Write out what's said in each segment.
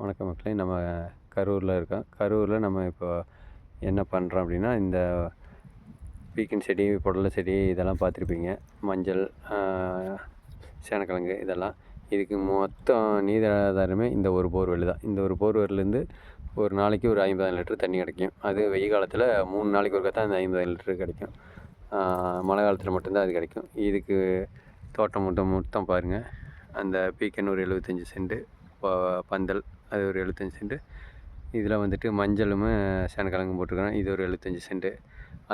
வணக்கம் மக்களே. நம்ம கரூரில் இருக்கோம். கரூரில் நம்ம இப்போ என்ன பண்ணுறோம் அப்படின்னா இந்த பீக்கன் செடி புடலை செடி இதெல்லாம் பார்த்துருப்பீங்க. மஞ்சள் சேனக்கிழங்கு இதெல்லாம். இதுக்கு மொத்தம் நீராதாரமே இந்த ஒரு போர்வெல் தான். இந்த ஒரு போர்வெல்லேருந்து ஒரு நாளைக்கு ஒரு ஐம்பதாயிரம் லிட்டர் தண்ணி கிடைக்கும். அது வெயில் காலத்தில் மூணு நாளைக்கு ஒருக்கா தான் அந்த ஐம்பதாயிரம் லிட்டர் கிடைக்கும். மழை காலத்தில் மட்டும்தான் அது கிடைக்கும். இதுக்கு தோட்டம் மட்டும் மொத்தம் பாருங்கள் அந்த பீக்கன் ஒரு எழுபத்தஞ்சி சென்ட்டு ப- பந்தல் அது ஒரு எழுபத்தஞ்சி சென்ட்டு இதில் வந்துட்டு மஞ்சளும் சேனக்கிழங்கும் போட்டிருக்கிறோம் இது ஒரு எழுபத்தஞ்சி சென்ட்டு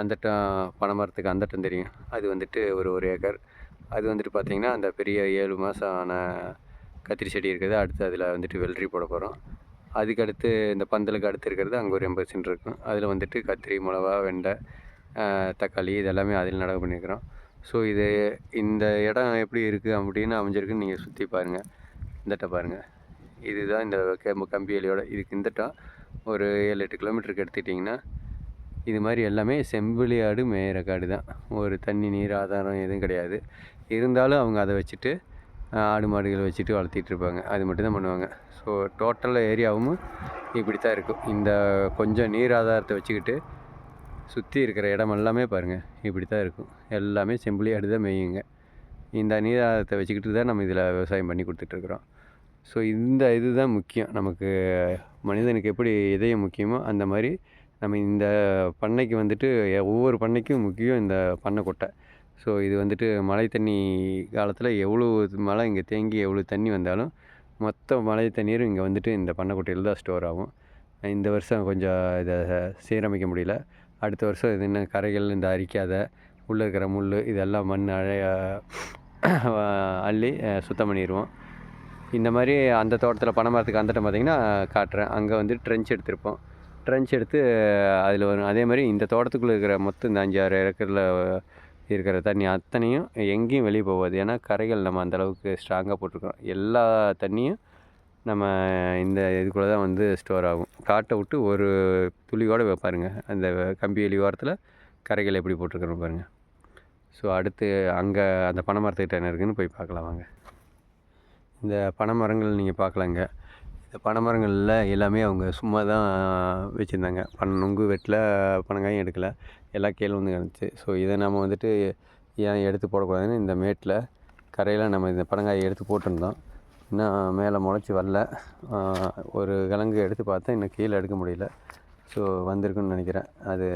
அந்தட்டம் பனை மரத்துக்கு அந்தட்டம் தெரியும். அது வந்துட்டு ஒரு ஒரு ஏக்கர். அது வந்துட்டு பார்த்திங்கன்னா அந்த பெரிய ஏழு மாதம் ஆன கத்திரி செடி இருக்குது. அடுத்து அதில் வந்துட்டு வெள்ளரி போட போகிறோம் அதுக்கு அடுத்து இந்த பந்தலுக்கு அடுத்து இருக்கிறது அங்கே ஒரு எண்பது சென்ட் இருக்கும். அதில் வந்துட்டு கத்திரி மிளவா வெண்டை தக்காளி இதெல்லாமே அதில் நடவு பண்ணியிருக்கிறோம் ஸோ இது இந்த இடம் எப்படி இருக்குது அப்படின்னு அமைஞ்சிருக்குன்னு நீங்கள் சுற்றி பாருங்கள் இந்தட்ட பாருங்கள் இதுதான் இந்த கம்பு கம்பி வேலியோட இதுக்கு இந்தட்டம் ஒரு ஏழு எட்டு கிலோமீட்டருக்கு எடுத்துக்கிட்டிங்கன்னா இது மாதிரி எல்லாமே செம்பிளியாடு ஆடு மேயிற காடு தான். ஒரு தண்ணி நீர் ஆதாரம் எதுவும் கிடையாது. இருந்தாலும் அவங்க அதை வச்சுட்டு ஆடு மாடுகளை வச்சுட்டு வளர்த்திட்டு இருப்பாங்க. அது மட்டும்தான் பண்ணுவாங்க. ஸோ டோட்டல் ஏரியாவும் இப்படி தான் இருக்கும். இந்த கொஞ்சம் நீர் ஆதாரத்தை வச்சுக்கிட்டு சுற்றி இருக்கிற இடம் எல்லாமே பாருங்கள் இப்படி தான் இருக்கும். எல்லாமே செம்பிலி ஆடு தான் மேயுங்க. இந்த நீர் ஆதாரத்தை வச்சுக்கிட்டு தான் நம்ம இதில் விவசாயம் பண்ணி கொடுத்துட்ருக்குறோம் ஸோ இந்த இதுதான் முக்கியம். நமக்கு மனிதனுக்கு எப்படி இதயம் முக்கியமோ அந்த மாதிரி நம்ம இந்த பண்ணைக்கு வந்துட்டு ஒவ்வொரு பண்ணைக்கும் முக்கியம் இந்த பண்ணைக்கொட்டை ஸோ இது வந்துட்டு மழை தண்ணி காலத்தில் எவ்வளோ மழை இங்கே தேங்கி எவ்வளோ தண்ணி வந்தாலும் மொத்த மழை தண்ணீரும் இங்கே வந்துட்டு இந்த பண்ணைக்கொட்டையில் தான் ஸ்டோர் ஆகும். இந்த வருஷம் கொஞ்சம் இதை சீரமைக்க முடியல. அடுத்த வருஷம் இது இன்னும் கரைகள் இந்த அரிக்காத உள்ளே இருக்கிற முள் இதெல்லாம் மண் அழைய அள்ளி சுத்தம் பண்ணிடுவோம் இந்த மாதிரி அந்த தோட்டத்தில் பனை மரத்துக்கு அந்த பார்த்தீங்கன்னா காட்டுறேன். அங்கே வந்து ட்ரென்ச் எடுத்திருப்போம். ட்ரென்ச் எடுத்து அதில் வரும் அதே மாதிரி இந்த தோட்டத்துக்குள்ளே இருக்கிற மொத்தம் இந்த அஞ்சாறு ஏக்கரில் இருக்கிற தண்ணி அத்தனையும் எங்கேயும் வெளியே போகாது. ஏன்னா கரைகள் நம்ம அந்த அளவுக்கு ஸ்ட்ராங்காக போட்டிருக்கோம். எல்லா தண்ணியும் நம்ம இந்த இதுக்குள்ளே தான் வந்து ஸ்டோர் ஆகும். காட்டை விட்டு ஒரு துளியோடு வைப்பாருங்க. அந்த கம்பி வெளி ஓரத்தில் கரைகள் எப்படி போட்டிருக்கிறோம் பாருங்கள் ஸோ அடுத்து அங்கே அந்த பனை மரத்துக்கிட்ட என்ன இருக்குன்னு போய் பார்க்கலாம் வாங்க. இந்த பனை மரங்கள் நீங்கள் பார்க்கலாங்க இந்த பனை மரங்களில் எல்லாமே அவங்க சும்மா தான் வச்சுருந்தாங்க. பனை நுங்கு வெட்டில் பனங்காயும் எடுக்கலை. எல்லாம் கீழே வந்து கிடந்துச்சு ஸோ இதை நம்ம வந்துட்டு ஏன் எடுத்து போடக்கூடாதுன்னு இந்த மேட்டில் கரையில் நம்ம இந்த பனங்காயை எடுத்து போட்டிருந்தோம். இன்னும் மேலே முளைச்சி வரல. ஒரு கிழங்கு எடுத்து பார்த்தேன். இன்னும் கீழே எடுக்க முடியல. ஸோ வந்திருக்குன்னு நினைக்கிறேன். அது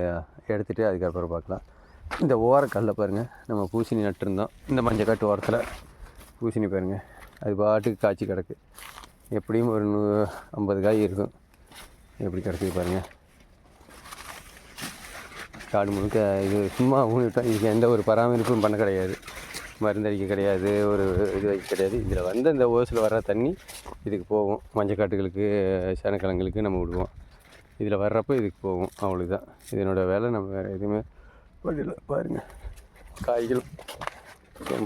எடுத்துகிட்டு அதுக்கப்புறம் பார்க்கலாம் இந்த ஓரக்கல்ல பாருங்கள் நம்ம பூசணி நட்டுருந்தோம். இந்த மஞ்சக்காட்டு ஓரத்தில். பூசணி பாருங்கள் அது பாட்டுக்கு காய்ச்சி கிடக்கு. எப்படியும் ஒரு நூ ஐம்பது காய் இருக்கும். எப்படி கிடக்குது பாருங்கள் காடு முழுக்க இது சும்மா ஊனிவிட்டோம் இதுக்கு எந்த ஒரு பராமரிப்பும் பண்ண கிடையாது. மருந்தடிக்க கிடையாது ஒரு இது வைக்க கிடையாது. இதில் வந்து இந்த ஓசில் வர்ற தண்ணி இதுக்கு போகும். மஞ்சக்காட்டுகளுக்கு சேனக்கிழங்குகளுக்கு நம்ம விடுவோம். இதில் வர்றப்போ இதுக்கு போகும். அவ்வளோதான் இதனோட வேலை நம்ம வேறு எதுவுமே. பண்ணல பாருங்கள் காய்களும்.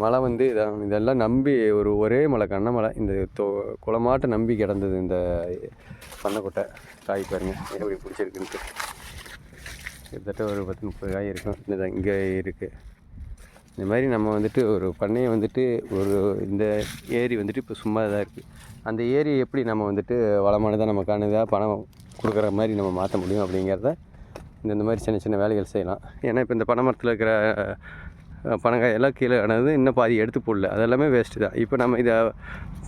மழை வந்து இதான் இதெல்லாம் நம்பி ஒரு ஒரே மழை கண்ண மலை இந்த தோ குளமாட்ட நம்பி கிடந்தது இந்த பண்ணக்கொட்டை காய் பாருங்க எப்படி பிடிச்சிருக்குன்ட்டு. கிட்டத்தட்ட ஒரு பத்து முப்பது காய் இருக்கும். இந்த இங்கே இருக்குது இந்த மாதிரி நம்ம வந்துட்டு ஒரு பண்ணையை வந்துட்டு ஒரு இந்த ஏரி வந்துட்டு இப்போ சும்மா தான் இருக்குது அந்த ஏரி எப்படி நம்ம வந்துட்டு வளமானதாக நம்ம பணம் கொடுக்குற மாதிரி நம்ம மாற்ற முடியும் அப்படிங்கிறத இந்த இந்த மாதிரி சின்ன சின்ன வேலைகள் செய்யலாம். ஏன்னா இப்போ இந்த பனை மரத்தில் இருக்கிற பனங்காய் பனங்காயெல்லாம் கீழே ஆனது இன்னும் பாதி எடுத்து போடல. அதெல்லாமே வேஸ்ட்டு தான். இப்போ நம்ம இதை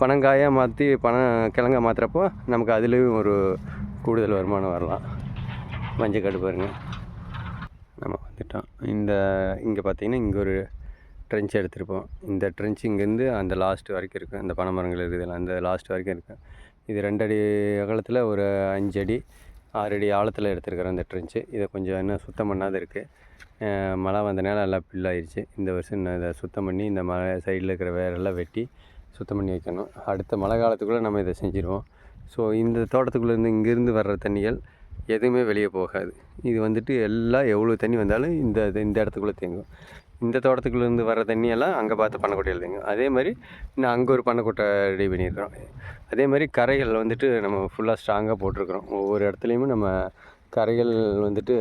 பனங்காயாக மாற்றி பன கிழங்கா மாற்றுறப்போ நமக்கு அதுலேயும் ஒரு கூடுதல் வருமானம் வரலாம். மஞ்சக்காடு பாருங்கள் நம்ம வந்துட்டோம். இந்த இங்கே பார்த்தீங்கன்னா இங்கே ஒரு ட்ரென்ச் எடுத்திருப்போம். இந்த ட்ரென்ச் இங்கேருந்து அந்த லாஸ்ட் வரைக்கும் இருக்கும். அந்த பனை மரங்கள் இருக்குதுல்ல அந்த லாஸ்ட் வரைக்கும் இருக்கும். இது ரெண்டடி அகலத்தில் ஒரு அஞ்சடி ஆறடி ஆறு அடி ஆழத்தில் எடுத்திருக்கிறோம் அந்த ட்ரென்ச்சு இதை கொஞ்சம் இன்னும் சுத்தம் பண்ணாத இருக்குது மழை வந்தனால எல்லாம் பில்லாயிருச்சு இந்த வருஷம் நான் இதை சுத்தம் பண்ணி இந்த மழை சைடில் இருக்கிற வேரெல்லாம் வெட்டி சுத்தம் பண்ணி வைக்கணும். அடுத்த மழை காலத்துக்குள்ளே நம்ம இதை செஞ்சுருவோம். ஸோ இந்த தோட்டத்துக்குள்ளேருந்து இங்கேருந்து வர்ற தண்ணிகள் எதுவுமே வெளியே போகாது. இது வந்துட்டு எல்லாம் எவ்வளோ தண்ணி வந்தாலும் இந்த இது- இந்த இடத்துக்குள்ளே தேங்கும். இந்த தோட்டத்துக்குள்ளேருந்து வர தண்ணியெல்லாம் அங்கே பார்த்து பண்ணைக்கொட்டையில் தேங்கும். அதே மாதிரி இன்னும் அங்கே ஒரு பண்ணக்கூட்டை ரெடி பண்ணியிருக்கிறோம். அதே மாதிரி கரைகள் வந்துட்டு நம்ம ஃபுல்லாக ஸ்ட்ராங்காக போட்டிருக்கிறோம். ஒவ்வொரு இடத்துலையுமே நம்ம கரைகள் வந்துட்டு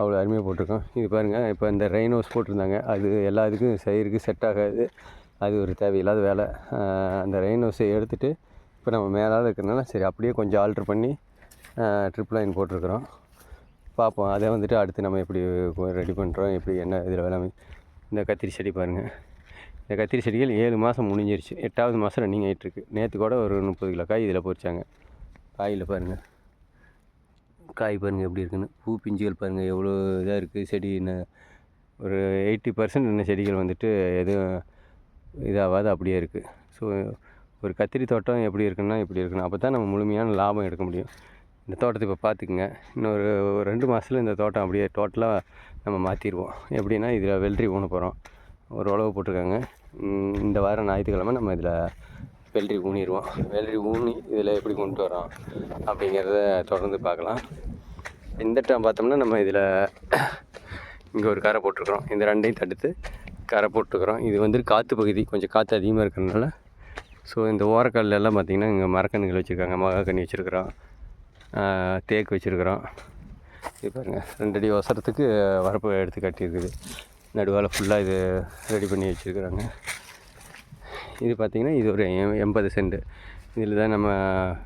அவ்வளோ அருமையாக போட்டிருக்கோம். இது பாருங்கள் இப்போ இந்த ரெயின் ஹவுஸ் போட்டிருந்தாங்க. அது எல்லா இதுக்கும் செய்கிறதுக்கு செட் ஆகாது. அது ஒரு தேவையில்லாத வேலை. அந்த ரெயின் ஹவுஸை எடுத்துகிட்டு இப்போ நம்ம மேலால் இருக்கிறதுனால சரி அப்படியே கொஞ்சம் ஆல்ட்ரு பண்ணி ட்ரிப் லைன் போட்டிருக்கிறோம். பார்ப்போம். அதை வந்துட்டு அடுத்து நம்ம எப்படி ரெடி பண்ணுறோம் எப்படி என்ன இதில் வேலை இந்த கத்திரி செடி பாருங்கள் இந்த கத்திரி செடிகள் ஏழு மாதம் முடிஞ்சிருச்சு. எட்டாவது மாதம் ரன்னிங் ஆகிட்டுருக்கு நேற்று கூட ஒரு முப்பது கிலோ காய் இதில் பொறிச்சாங்க காயில் பாருங்கள் காய் பாருங்கள் எப்படி இருக்குன்னு. பூ பிஞ்சுகள் பாருங்கள் எவ்வளோ இதாக இருக்குது செடி என்ன ஒரு எயிட்டி பர்சன்ட் என்ன செடிகள் வந்துட்டு எதுவும் இதாகாது அப்படியே இருக்குது ஸோ ஒரு கத்திரி தோட்டம் எப்படி இருக்குன்னா இப்படி இருக்கணும். அப்போ தான் நம்ம முழுமையான லாபம் எடுக்க முடியும். இந்த தோட்டத்தை இப்போ பார்த்துக்குங்க இன்னொரு ஒரு ரெண்டு மாதத்துல இந்த தோட்டம் அப்படியே டோட்டலாக நம்ம மாற்றிடுவோம் எப்படின்னா இதில் வெள்ளரி ஊன போகிறோம் ஒரு உழவு போட்டிருக்காங்க. இந்த வாரம் ஞாயிற்றுக்கிழமை நம்ம இதில் வெள்ளரி ஊனிடுவோம் வெள்ளரி ஊனி இதில் எப்படி கொண்டு வரோம் அப்படிங்கிறத தொடர்ந்து பார்க்கலாம். இந்த டைம் பார்த்தோம்னா நம்ம இதில் இங்கே ஒரு கரை போட்டிருக்கிறோம். இந்த ரெண்டையும் தடுத்து கரை போட்டுக்கிறோம். இது வந்து காற்று பகுதி கொஞ்சம் காற்று அதிகமாக இருக்கிறதுனால ஸோ இந்த ஓரக்கல்லாம் பார்த்திங்கன்னா இங்கே மரக்கன்றுகள் வச்சுருக்காங்க மகாக்கண்ணி வச்சுருக்குறோம் தேக்கு வச்சுருக்குறோம் இது பாருங்கள் ரெண்டடி ஒசரத்துக்கு வரப்பு எடுத்து கட்டியிருக்குது. நடுவால் ஃபுல்லாக இது ரெடி பண்ணி வச்சுருக்குறாங்க. இது பார்த்திங்கன்னா இது ஒரு எ- எண்பது சென்ட் இதில் தான் நம்ம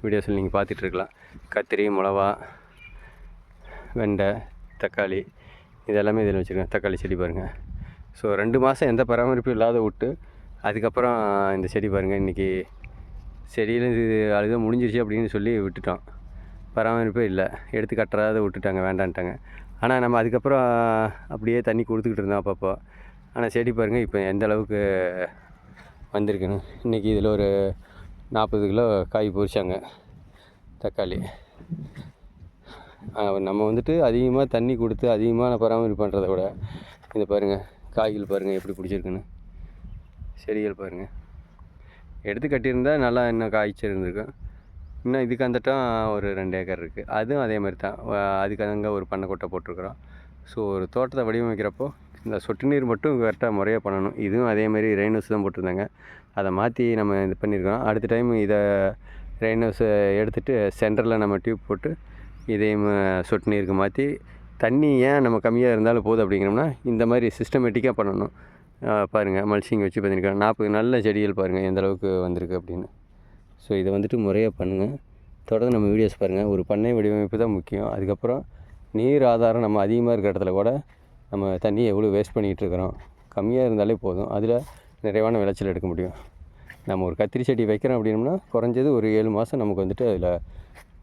வீடியோஸில் நீங்கள் பார்த்துட்ருக்கலாம். கத்திரி மிளவா வெண்டை தக்காளி இதெல்லாமே இதில் வச்சுருக்கேன். தக்காளி செடி பாருங்கள் ஸோ ரெண்டு மாதம் எந்த பராமரிப்பும் இல்லாத விட்டு அதுக்கப்புறம் இந்த செடி பாருங்கள் இன்றைக்கி செடியில் இது அழுத முடிஞ்சிருச்சு அப்படின்னு சொல்லி விட்டுட்டோம். பராமரிப்பே இல்லை. எடுத்து கட்டுறாத விட்டுட்டாங்க வேண்டான்ட்டாங்க. ஆனால் நம்ம அதுக்கப்புறம் அப்படியே தண்ணி கொடுத்துக்கிட்டு இருந்தோம் அப்பப்போ. ஆனால் செடி பாருங்கள் இப்போ எந்த அளவுக்கு வந்திருக்குன்னு இன்றைக்கி இதில் ஒரு நாற்பது கிலோ காய் பொறிச்சாங்க தக்காளி. நம்ம வந்துட்டு அதிகமாக தண்ணி கொடுத்து அதிகமான பராமரிப்பு பண்ணுறத விட இதை பாருங்கள் காய்கள் பாருங்கள் எப்படி பிடிச்சிருக்குன்னு. செடிகள் பாருங்கள் எடுத்து கட்டியிருந்தால் நல்லா இன்னும் காய்ச்சல் இருந்திருக்கும். இன்னும் இதுக்கு வந்துட்டும் ஒரு ரெண்டு ஏக்கர் இருக்குது அதுவும் அதே மாதிரி தான். அதுக்கு அங்கே ஒரு பண்ணை கொட்டை போட்டிருக்கிறோம். ஸோ ஒரு தோட்டத்தை வடிவமைக்கிறப்போ இந்த சொட்டு நீர் மட்டும் கரெக்டாக முறையாக பண்ணணும். இதுவும் அதே மாதிரி ரெயின் ஹவுஸ் தான் போட்டிருந்தாங்க. அதை மாற்றி நம்ம இது பண்ணியிருக்கோம் அடுத்த டைம் இதை ரெயின் ஹவுஸை எடுத்துகிட்டு சென்டரில் நம்ம டியூப் போட்டு இதையும் சொட்டு நீருக்கு மாற்றி தண்ணி ஏன் நம்ம கம்மியாக இருந்தாலும் போதும் அப்படிங்கிறோம்னா இந்த மாதிரி சிஸ்டமேட்டிக்காக பண்ணணும். பாருங்கள் மல்சிங் வச்சு பண்ணியிருக்காங்க நாற்பது நல்ல செடிகள் பாருங்கள் எந்த அளவுக்கு வந்திருக்கு அப்படின்னு. ஸோ இதை வந்துட்டு முறையாக பண்ணுங்கள் தொடர்ந்து நம்ம வீடியோஸ் பாருங்கள் ஒரு பண்ணை வடிவமைப்பு தான் முக்கியம். அதுக்கப்புறம் நீர் ஆதாரம் நம்ம அதிகமாக இருக்கிற இடத்துல கூட நம்ம தண்ணியை எவ்வளோ வேஸ்ட் பண்ணிகிட்டு இருக்கிறோம் கம்மியாக இருந்தாலே போதும். அதில் நிறைவான விளைச்சல் எடுக்க முடியும். நம்ம ஒரு கத்திரி செடி வைக்கிறோம் அப்படின்னம்னா குறைஞ்சது ஒரு ஏழு மாதம் நமக்கு வந்துட்டு அதில்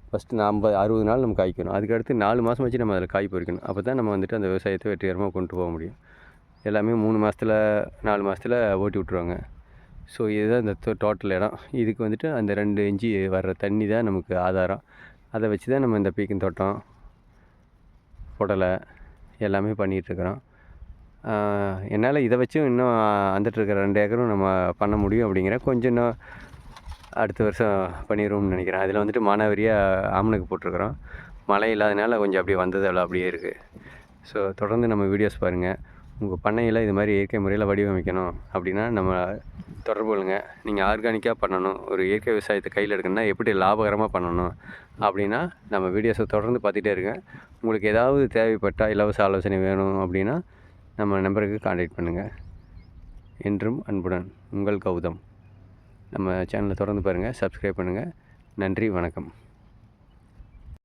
ஃபஸ்ட்டு நம்ம அறுபது நாள் நம்ம காய்க்கணும். அதுக்கடுத்து நாலு மாதம் வச்சு நம்ம அதில் காய் பொறிக்கணும். அப்போ தான் நம்ம வந்துட்டு அந்த விவசாயத்தை வெற்றிகரமாக கொண்டு போக முடியும். எல்லாமே மூணு மாதத்துல நாலு மாதத்துல ஓட்டி விட்ருவாங்க ஸோ இதுதான் இந்த டோட்டல் இடம். இதுக்கு வந்துட்டு அந்த ரெண்டு இன்ச்சு வர்ற தண்ணி தான் நமக்கு ஆதாரம். அதை வச்சு தான் நம்ம இந்த பீக்கன் தோட்டம் புடலை எல்லாமே பண்ணிகிட்ருக்குறோம். என்னால் இதை வச்சும் இன்னும் வந்துட்டுருக்கிற ரெண்டு ஏக்கரும் நம்ம பண்ண முடியும் அப்படிங்கிற கொஞ்சம் இன்னும் அடுத்த வருஷம் பண்ணிடுவோம்னு நினைக்கிறேன். அதில் வந்துட்டு மானாவரியாக ஆமணுக்கு போட்டிருக்கிறோம். மழை இல்லாதனால கொஞ்சம் அப்படியே வந்ததால் அப்படியே இருக்குது ஸோ தொடர்ந்து நம்ம வீடியோஸ் பாருங்கள் உங்கள் பண்ணையில் இது மாதிரி இயற்கை முறையில் வடிவமைக்கணும் அப்படின்னா நம்ம தொடர்பு கொள்ளுங்க. நீங்கள் ஆர்கானிக்காக பண்ணணும். ஒரு இயற்கை விவசாயத்தை கையில் எடுக்கணும்னா எப்படி லாபகரமாக பண்ணணும் அப்படின்னா நம்ம வீடியோஸை தொடர்ந்து பார்த்துட்டே இருங்க. உங்களுக்கு ஏதாவது தேவைப்பட்டால் இலவச ஆலோசனை வேணும் அப்படின்னா நம்ம நம்பருக்கு காண்டாக்ட் பண்ணுங்கள் என்றும் அன்புடன் உங்கள் கௌதம். நம்ம சேனலை தொடர்ந்து பாருங்கள் சப்ஸ்கிரைப் பண்ணுங்கள் நன்றி வணக்கம்.